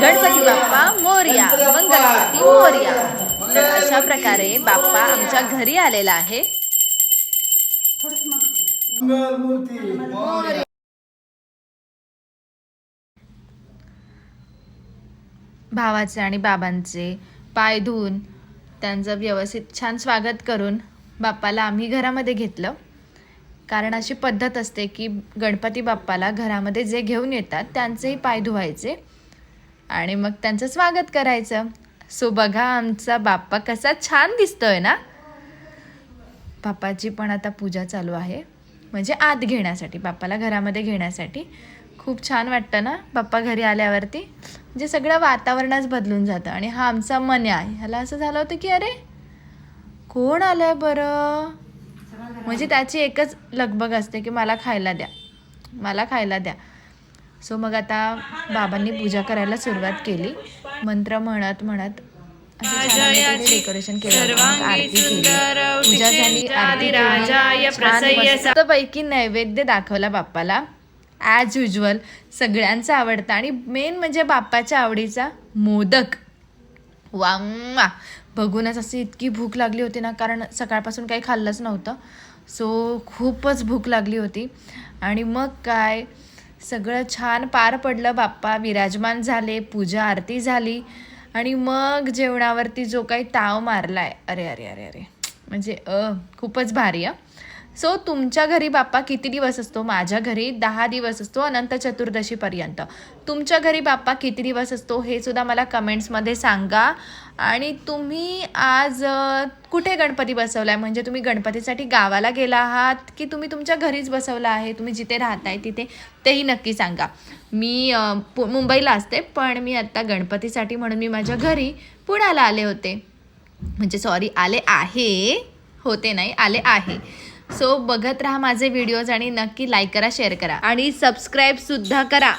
गणपती बाप्पा मोर्या. मंगलमूर्ती मोर्या. तर अशा प्रकारे बाप्पा आमच्या घरी आलेला आहे. भावाचे आणि बाबांचे पाय धुवून त्यांचं व्यवस्थित छान स्वागत करून बाप्पाला आम्ही घरामध्ये घेतलं. कारण अशी पद्धत असते की गणपती बाप्पाला घरामध्ये जे घेऊन येतात त्यांचेही पाय धुवायचे. आणि मग त्यांचं स्वागत करायचं. सो बघा आमचा बाप्पा कसा छान दिसतोय ना? बाप्पाची पण आता पूजा चालू आहे. म्हणजे आत घेण्यासाठी बाप्पाला घरामध्ये घेण्यासाठी. खूप छान वाटतं ना? बाप्पा घरी आल्यावरती. म्हणजे सगळं वातावरणच बदलून जातं. आणि हा आमचा मन्या ह्याला असं झालं होतं की अरे कोण आलंय बरं? म्हणजे त्याची एकच लगबग असते की मला खायला द्या. मला खायला द्या. सो मग आता बाबांनी पूजा करायला सुरुवात केली. मंत्र म्हणत म्हणत डेकोरेशन केलं मग आरती केली. पूजा झाली आरती पैकी नैवेद्य दाखवला बाप्पाला. ॲज युजल सगळ्यांचा आवडता. आणि मेन म्हणजे बाप्पाच्या आवडीचा मोदक. वा. बघूनच अशी इतकी भूक लागली होती ना कारण सकाळपासून काही खाल्लंच नव्हतं. सो खूपच भूक लागली होती. आणि मग काय? सगळं छान पार पडलं बाप्पा. विराजमान झाले पूजा आरती झाली. आणि मग जेवणावरती जो काही ताव मारला आहे अरे अरे अरे अरे. म्हणजे अ खूपच भारी आहे सो तुमच्या घरी बाप्पा किती दिवस असतो? माझ्या घरी दहा दिवस असतो अनंत चतुर्दशीपर्यंत. तुमच्या घरी बाप्पा किती दिवस असतो? हे सुद्धा मला कमेंट्समध्ये सांगा. आणि तुम्ही आज कुठे गणपती बसवला आहे म्हणजे तुम्ही गणपतीसाठी गावाला गेला आहात की तुम्ही तुमच्या घरीच बसवला आहे? तुम्ही जिथे राहताय तिथे तेही नक्की सांगा. मी पु- मुंबईला असते पण मी आत्ता गणपतीसाठी म्हणून मी माझ्या घरी पुण्याला आले होते. म्हणजे सॉरी आले आहे. होते नाही आले आहे. सो बघत राहा माझे व्हिडिओज आणि नक्की लाईक करा शेअर करा. आणि सबस्क्राईब सुद्धा करा.